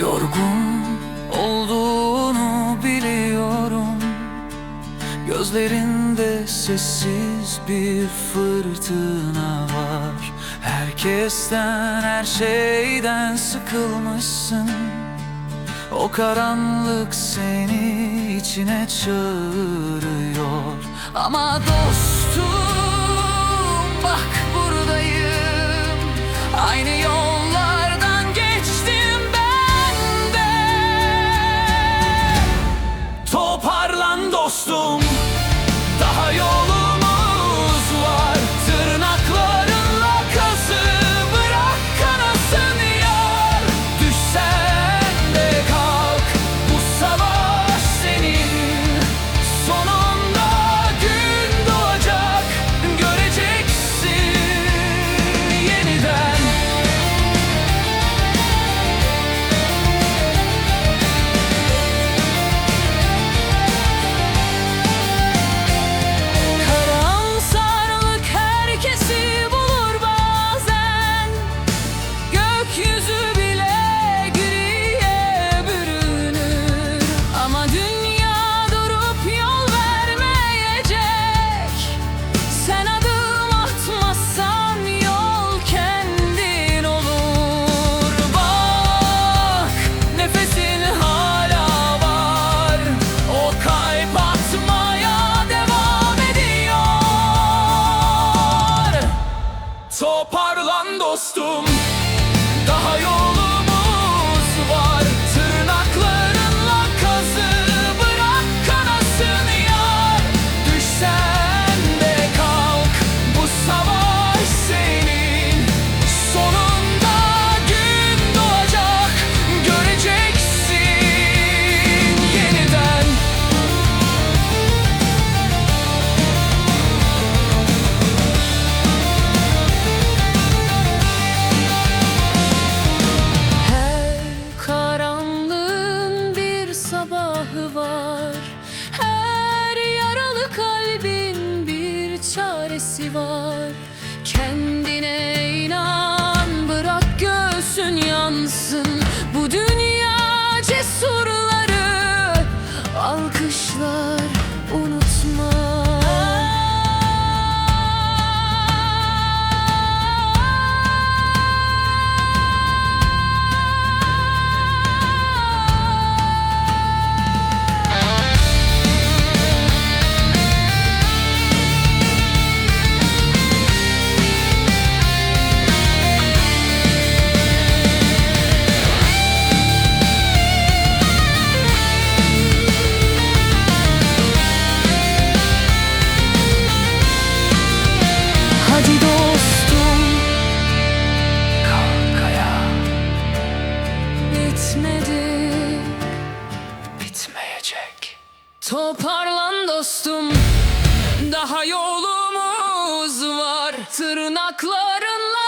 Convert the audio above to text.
Yorgun olduğunu biliyorum. Gözlerinde sessiz bir fırtına var. Herkesten her şeyden sıkılmışsın. O karanlık seni içine çağırıyor. Ama dost Toparlan dostum. Daha yol var. Kendine inan bırak göğsün yansın. Bu dünya cesurları alkışlar. gelecek. Toparlan dostum, daha yolumuz var. Tırnaklarınla